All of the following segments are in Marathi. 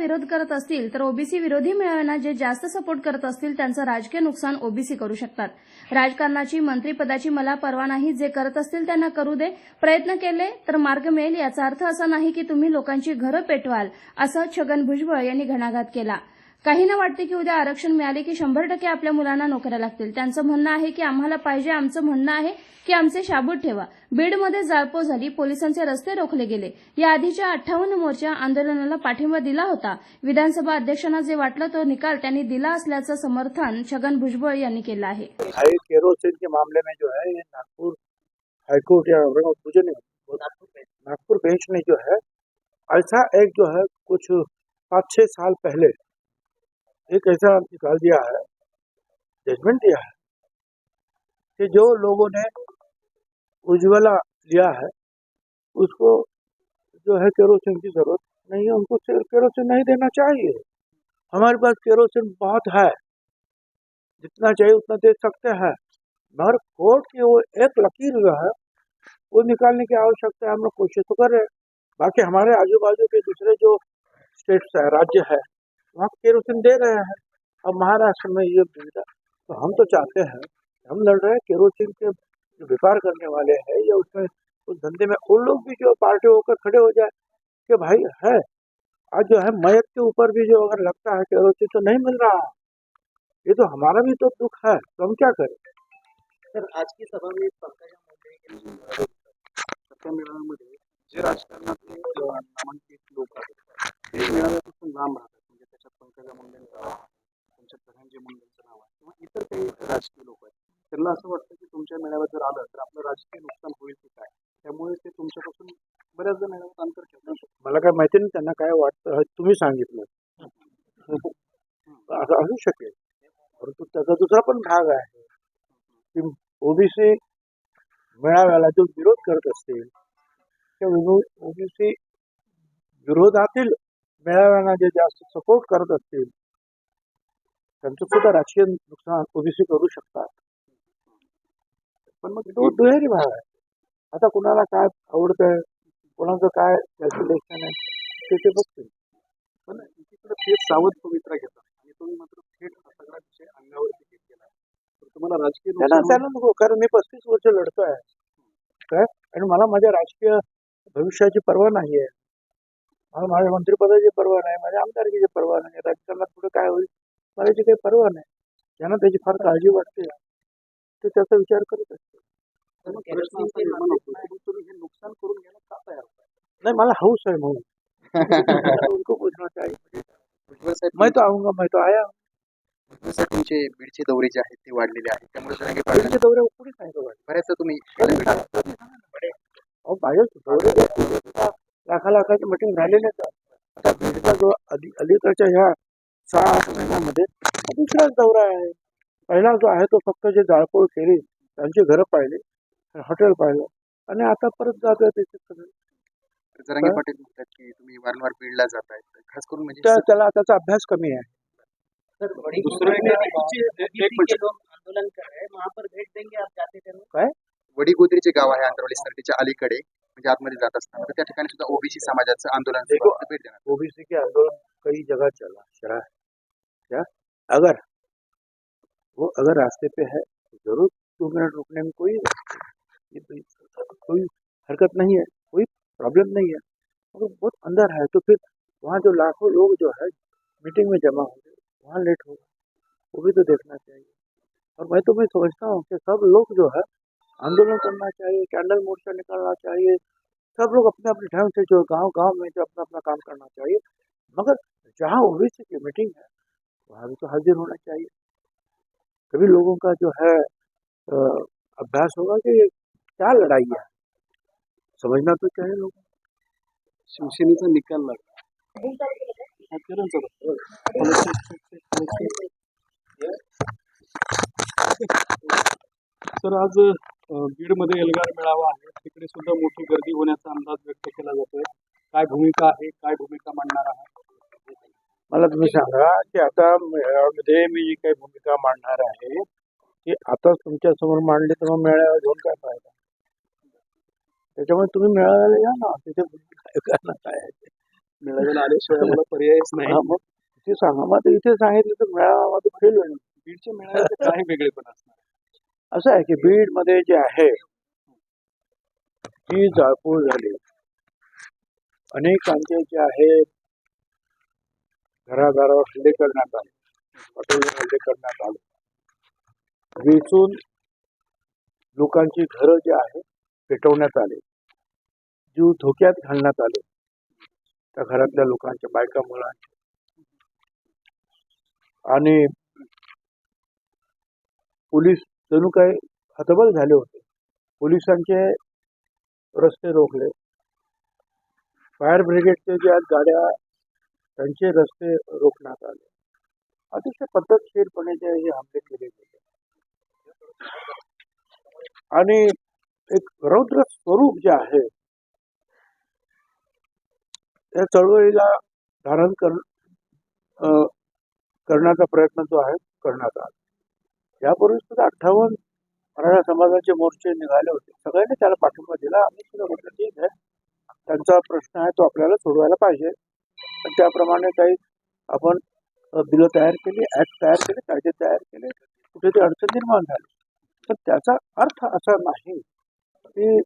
विरोध करत असतील तर ओबीसी विरोधी मेळाव्यांना जे जास्त सपोर्ट करत असतील त्यांचं राजकीय नुकसान ओबीसी करू शकतात. राजकारणाची मंत्रीपदाची मला परवा नाही जे करत असतील त्यांना करू दे. प्रयत्न केले तर मार्ग मिळेल. याचा अर्थ असा नाही की तुम्ही लोकांची घरं पेटवाल असं छगन भुजबळ यांनी घणाघात केला. काहींना वाटते की उद्या आरक्षण मिळाले की शंभर टक्के आपल्या मुलांना नोकऱ्या लागतील. त्यांचं म्हणणं आहे की आम्हाला पाहिजे आमचं म्हणणं आहे की आमचे शाबूत ठेवा. बीडमध्ये जाळपोळ झाली पोलिसांचे रस्ते रोखले गेले. या आधीच्या अठ्ठावन्न मोर्चा आंदोलनाला पाठिंबा दिला होता. विधानसभा अध्यक्षांना जे वाटलं तो निकाल त्यांनी दिला असल्याचं समर्थन छगन भुजबळ यांनी केलं आहे. केरोसिन के मामले में जो है नागपुर हाईकोर्ट या मुझे नहीं नागपुर बेंच ने जो है ऐसा एक जो है कुछ पाँच छह साल पहले एक ऐसा निकाल दिया है जजमेंट दिया है, कि जो लोगों ने उज्ज्वला लिया है, उसको जो है केरोसिन की ज़रूरत नहीं है, उनको केरोसिन नहीं देना चाहिए। हमारे पास केरोसिन बहुत है, जितना चाहिए उतना दे सकते हैं। मगर कोर्ट की वो एक लकीर जो है, वो निकालने की आवश्यकता है, हम लोग कोशिश तो कर रहे हैं। बाकी हमारे आजू बाजू के दूसरे जो स्टेट्स है, राज्य है वहाँ केरोसिन दे रहे हैं। अब महाराष्ट्र में ये सुविधा तो हम तो चाहते हैं, हम लड़ रहे हैं, केरोसिन के जो व्यापार करने वाले हैं या उसमें उस धंधे में उन लोग भी जो पार्टी होकर खड़े हो जाए कि भाई, है, आज जो है मयत के ऊपर भी जो अगर लगता है केरोसिन तो नहीं मिल रहा। ये तो हमारा भी तो दुख है तो हम क्या करें? तर आज की सभा में पंकजा मुंडे जे राजकारणातले नामांकित त्यांना असं वाटतं की तुमच्या मेळाव्यात जर आलं तर आपलं राजकीय नुकसान होईल की काय? त्यामुळे ते तुमच्यापासून बऱ्याचदा मेळाव्यात अंतर ठेवतात मला काय माहिती नाही त्यांना काय वाटतं हे तुम्ही सांगितलं. असं असू शकेल. परंतु त्याचा दुसरा पण भाग आहे की ओबीसी मेळाव्याला जो विरोध करत असतील त्या ओबीसी विरोधातील मेळाव्यांना जे जास्त सपोर्ट करत असतील त्यांचं सुद्धा राजकीय नुकसान ओबीसी करू शकतात. पण मग तो दुहेरी भाग आहे. आता कुणाला काय आवडतंय कोणाचं काय कॅल्क्युलेशन आहे ते ते बघतील पण एकीकडे थेट सावध पवित्रा घेतात. आणि तुम्ही मात्र थेट सगळा विषय अंगावरती घेत गेला तर तुम्हाला राजकीय नुकसान त्यांना नको कारण मी पस्तीस वर्ष लढतोय. काय? आणि मला माझ्या राजकीय भविष्याची पर्वा नाही आहे. मला माझ्या मंत्रिपदाची पर्वा नाही माझ्या आमदारकीची पर्वा नाही. राजकारणात पुढे काय होईल? मला याची काही पर्वा नाही. ज्यांना त्याची फार काळजी वाटते. ते त्याचा विचार करत तुम्ही हे नुकसान करून घ्यायला का तयार? नाही मला हाऊस आहे म्हणून. उनको पूछना चाहिए भुजबळ साहेब मैं तो आऊंगा मैं तो आया. भुजबळ साहेब तुमचे बीडचे दौरे जे आहेत ते वाढलेले आहेत. त्यामुळे जरांगे दौऱ्या कुठे सांगितलं वाटतं? बऱ्याचदा तुम्ही. अहो दौरे लाखा लाखाची मिटिंग झालेलेच आहे. आता बीडचा जो अली अलीकडच्या ह्या सहा आठ महिन्यामध्ये हा दुसराच दौरा आहे. पहिला जो आहे तो फक्त जे जाळपोळ केली त्यांची घरं पाहिली. हॉटेल पाहिलं. आणि आता परत जातोय त्याचे सगळे जरांगे पाटील म्हणतात की तुम्ही वारंवार बीडला जाताय. खास करून म्हणजे त्या- त्याला त्याचा अभ्यास कमी आहे. दुसरं एक- एक मिनिट. आंदोलन कर रहे हैं वहाँ पर भेज देंगे आप जाते थे काय? वडीगोद्री जे गाव आहे आंतरवली सरटीच्या अलीकडे म्हणजे आतमध्ये जात असताना. तर त्या ठिकाणी सुद्धा ओबीसी समाजाचं आंदोलन सुरू आहे. भेट देणार. ओबीसी के आंदोलन कई जगह चला चला है. क्या? अगर वो अगर रास्ते पे है तो ज़रूर दो मिनट रुकने में कोई ये तो कोई हरकत नहीं है, कोई प्रॉब्लम नहीं है। मगर तो बहुत अंदर है तो फिर वहाँ जो लाखों लोग जो है मीटिंग में जमा होंगे वहाँ लेट होगा वो भी तो देखना चाहिए। और मैं तो मैं समझता हूँ कि सब लोग जो है, आंदोलन करना चाहिए कैंडल मोर्चा निकालना चाहिए। सब लोग अपने अपने ढंग से जो गाँव गाँव में जो अपना अपना काम करना चाहिए। मगर जहाँ ओबीसी की मीटिंग है, वहाँ भी तो हाजिर होना चाहिए। तभी लोगों का जो है अभ्यास होगा कि क्या लड़ाई है? समझना तो चाहिए लोगों को। शिवसेनेचा निकाल लागला हा. तर आज बीडमध्ये एल्गार मेळावा आहे. तिकडे सुद्धा मोठी गर्दी होण्याचा अंदाज व्यक्त केला जातोय. काय भूमिका आहे? काय भूमिका मांडणार आहात मला तुम्ही सांगा की आता मेळाव्यामध्ये मी जी काही भूमिका मांडणार आहे ती आता तुमच्यासमोर मांडली तर मग मेळावा घेऊन काय फायदा? त्याच्यामुळे तुम्ही मेळाव्याला या ना. तिथे काय करणार काय आहे ते. मेळाव्याला आल्याशिवाय आम्हाला पर्यायच नाही. मग इथे सांगा. मग इथे सांगितलं तर मेळावा फेल होईल बीडच्या मेळाव्याचे काय वेगळेपण असणार. असं आहे की बीडमध्ये जे आहे ही जाळपोळ झाली. अनेकांचे जे आहे घराघरावर हल्ले करण्यात आले. हॉटेलवर हल्ले करण्यात आले. वेचून लोकांची घरं जे आहे पेटवण्यात आले. जीव धोक्यात घालण्यात आले. त्या घरातल्या लोकांच्या बायका मुलांच्या आणि पोलीस जणू काही हतबल झाले होते. पोलिसांचे रस्ते रोखले. फायर ब्रिगेडचे ज्या गाड्या त्यांचे रस्ते रोखण्यात आले. अतिशय पद्धतशीरपणे जे हे हमले केले गेले. आणि एक रौद्र स्वरूप जे आहे त्या चळवळीला धारण कर करण्याचा प्रयत्न जो आहे करण्यात आला. यापूर्वी सुद्धा अठ्ठावन्न मराठा समाजाचे मोर्चे निघाले होते. सगळ्यांनी त्याला पाठिंबा दिला. आम्ही सुद्धा म्हटलं ठीक आहे. त्यांचा प्रश्न आहे तो आपल्याला सोडवायला पाहिजे. पण त्याप्रमाणे काही आपण बिलं तयार केली ऍक्ट तयार केले कायदे तयार केले. कुठे ते अडचण निर्माण झाली. पण त्याचा अर्थ असा नाही की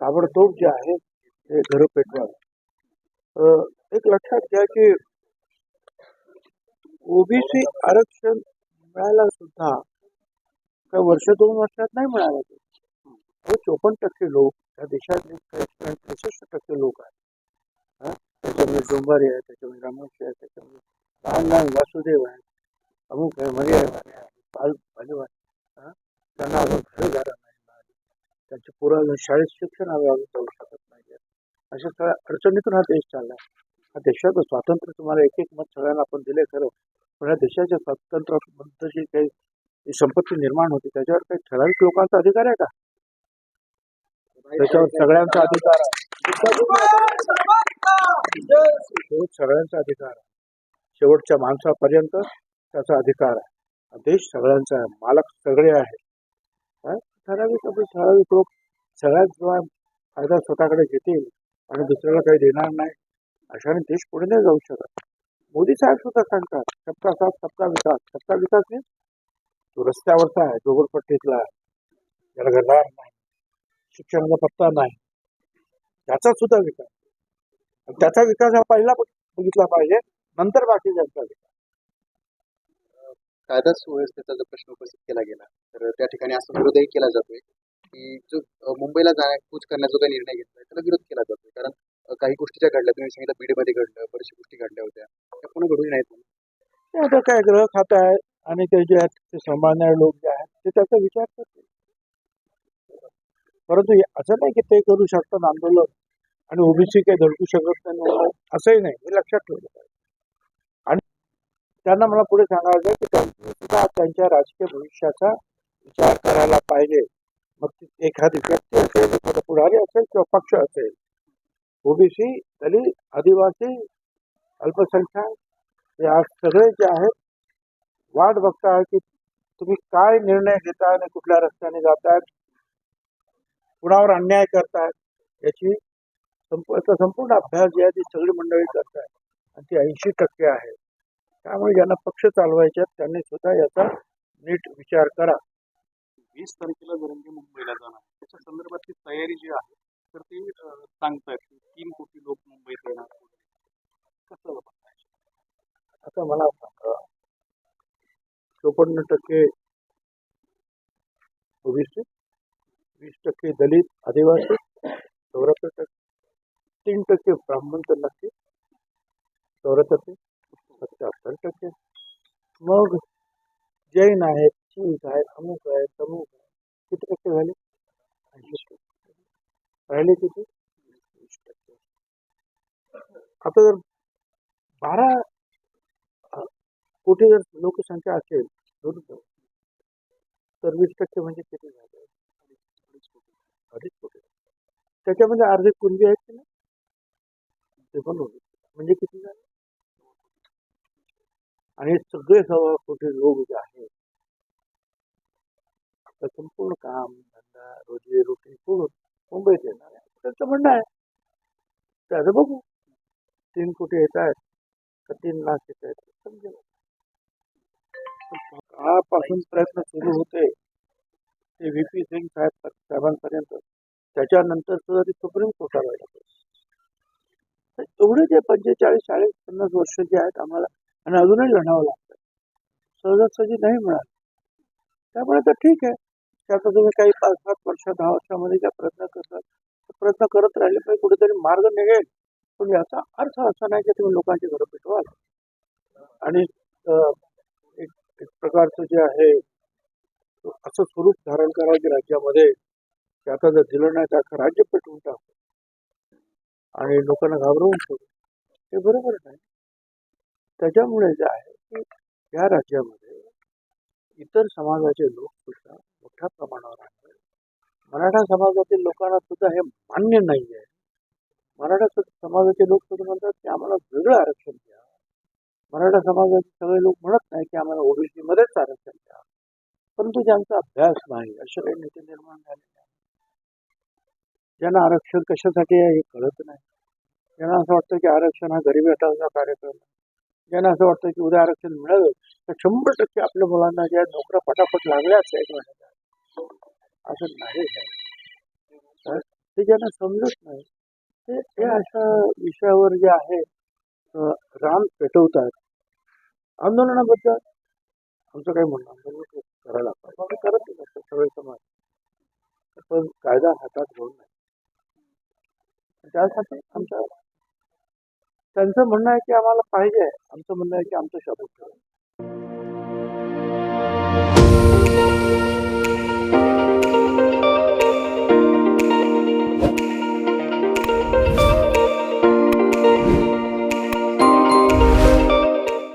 ताबडतोब जे आहे ते घरं पेटवावं. एक लक्षात घ्या की ओबीसी आरक्षण मिळायला सुद्धा काही वर्ष दोन वर्षात नाही मिळालं. ते चोपन्न टक्के लोक त्या देशातले त्रेसष्ट टक्के लोक आहेत. त्याच्यामध्ये डोंबारी आहे त्याच्यामध्ये रामोशी आहे त्याच्यामध्ये लहान लहान वासुदेव आहे अमुक आहे मर्याय आहे पाल पालव आहे हा? त्यांना अजून घरं नाही मिळाली त्यांच्या शाळेत शिक्षण आम्ही अजून जाऊ शकत नाही. अशा सगळ्या अडचणीतून हा देश चालला हा देशाचं स्वातंत्र्य तुम्हाला एक एक मत सगळ्यांना आपण दिले खरं. पण या देशाच्या स्वातंत्र्याबद्दल जी काही संपत्ती निर्माण होती त्याच्यावर काही ठराविक लोकांचा अधिकार आहे का? त्याच्यावर सगळ्यांचा अधिकार आहे. सगळ्यांचा अधिकार आहे. शेवटच्या माणसापर्यंत त्याचा अधिकार आहे. देश सगळ्यांचा आहे. मालक सगळे आहे. काय? ठराविक ठराविक लोक सगळ्यात जेव्हा फायदा स्वतःकडे घेतील आणि दुसऱ्याला काही देणार नाही अशाने देश पुढे नाही जाऊ शकत. मोदी साहेब सुद्धा सांगतात सबका साथ सबका विकास. सबका विकास नाही तो रस्त्यावरचा आहे जोगरपट्टीतला आहे त्याला घरदार नाही शिक्षणाचा पत्ता नाही त्याचा सुद्धा विकास. त्याचा विकास हा पहिला बघितला पाहिजे नंतर बाकी ज्यांचा विकास. कायदा सुव्यवस्थेचा जर प्रश्न उपस्थित केला गेला तर त्या ठिकाणी असा विरोधही केला जातोय. की जो मुंबईला जाण्या कूच करण्याचा काही निर्णय घेतला त्याला विरोध केला जातोय. कारण काही गोष्टी ज्या घडल्या तुम्ही सांगितलं बीडमध्ये घडलं बऱ्याचशा गोष्टी घडल्या होत्या. त्या पुन्हा घडू नाहीत आता काय ग्रह खात आहे आणि ते जे आहेत ते सामान्य लोक जे आहेत ते त्याचा विचार करते परंतु असं नाही की ते करू शकतात आंदोलन आणि ओबीसी काही धडकू शकत नाही असंही नाही. हे लक्षात ठेवलं पाहिजे. आणि त्यांना मला पुढे सांगायचं की त्यांनी सुद्धा त्यांच्या राजकीय भविष्याचा विचार करायला पाहिजे. मग ती एखादी व्यक्ती असेल एखादा पुढारी असेल किंवा पक्ष असेल ओबीसी दलित आदिवासी अल्पसंख्याक हे सगळे जे आहेत वाट बघताय की तुम्ही काय निर्णय घेताय आणि कुठल्या रस्त्याने जातायत कुणावर अन्याय करतायत याची याचा संपूर्ण अभ्यास जे आहे ती सगळी मंडळी करतायत. आणि ती ऐंशी टक्के आहे. त्यामुळे ज्यांना पक्ष चालवायचे आहेत त्यांनी सुद्धा याचा नीट विचार करा. वीस तारखेला जरंगे मुंबईला जाणार. त्याच्या संदर्भातली तयारी जी आहे तर ते सांगतायत की तीन कोटी लोक मुंबईत येणार. कसं आता मला सांगा चोपन्न टक्के ओबीसी वीस टक्के दलित आदिवासी चौऱ्याहत्तर टक्के तीन टक्के ब्राह्मण तर नक्की चौऱ्याहत्तर टक्के सत्याहत्तर टक्के. मग जैन आहेत शीख आहेत अमुक आहेत तमुक आहे. किती टक्के झाले? ऐंशी टक्के. राहिले किती? वीस टक्के. आता जर बारा कोटी जर लोकसंख्या असेल तर वीस टक्के म्हणजे किती झाले? अडीच कोटी. त्याच्यामध्ये अर्धे कुणबी आहेत की नाही? ते पण होते. म्हणजे किती झाले? आणि सगळे सव्वा कोटी लोक जे आहेत आपलं संपूर्ण काम धंदा रोजी रोटी सोडून मुंबईत येणार आहे. त्यांचं म्हणणं आहे. त्याचं बघू. तीन कोटी येत आहेत का तीन लाख येत आहेत समजेल. काळापासून प्रयत्न सुरू होते. ते व्ही पी सिंग साहेब साहेबांपर्यंत. त्याच्यानंतर सुद्धा ते सुप्रीम कोर्टाला गेलं. तर. एवढे जे पंचेचाळीस चाळीस पन्नास वर्ष जे आहेत आम्हाला आणि अजूनही लढावं लागतं. सहजासहजी नाही मिळालं. त्यामुळे तर ठीक आहे. त्याचा तुम्ही काही पाच सात वर्ष दहा वर्षामध्ये ज्या प्रयत्न करतात प्रयत्न करत राहिले पाहिजे कुठेतरी मार्ग निघेल. पण याचा अर्थ असा नाही की तुम्ही लोकांची घरं पेटवाल. आणि एक एक प्रकारचं जे आहे असं स्वरूप धारण करावं की राज्यामध्ये की आता जर दिलं नाही तर अख्खं राज्य पेटवून टाकू. आणि लोकांना घाबरवून सोडू. हे बरोबर नाही. त्याच्यामुळे जे आहे की या राज्यामध्ये इतर समाजाचे लोक सुद्धा मोठ्या प्रमाणावर आहेत मराठा समाजातील लोकांना सुद्धा हे मान्य नाही आहे मराठा समाजाचे लोक सुद्धा म्हणतात की आम्हाला वेगळं आरक्षण द्या. मराठा समाजाचे सगळे लोक म्हणत नाही की आम्हाला ओबीसी मध्येच आरक्षण द्या. परंतु ज्यांचा अभ्यास नाही असे काही नेते निर्माण झालेले आहेत. ज्यांना आरक्षण कशासाठी आहे हे कळत नाही. ज्यांना असं वाटतं की आरक्षण हा गरिबी हटावचा कार्यक्रम आहे. ज्यांना असं वाटतं की उद्या आरक्षण मिळालं तर शंभर टक्के आपल्या मुलांना ज्या नोकऱ्या पटापट लागल्याच एक महिन्यात असं नाही आहे. ते ज्यांना समजत नाही ते हे अशा विषयावर जे आहे राम पेटवतात. आंदोलनाबद्दल आमचं काही म्हणणं आंदोलन करायला पाहिजे. करत नाही सगळे समाज. पण कायदा हातात घेऊन नाही. त्यासाठी आमच्या त्यांचं म्हणणं आहे की आम्हाला पाहिजे. आमचं म्हणणं आहे की आमचं शब्द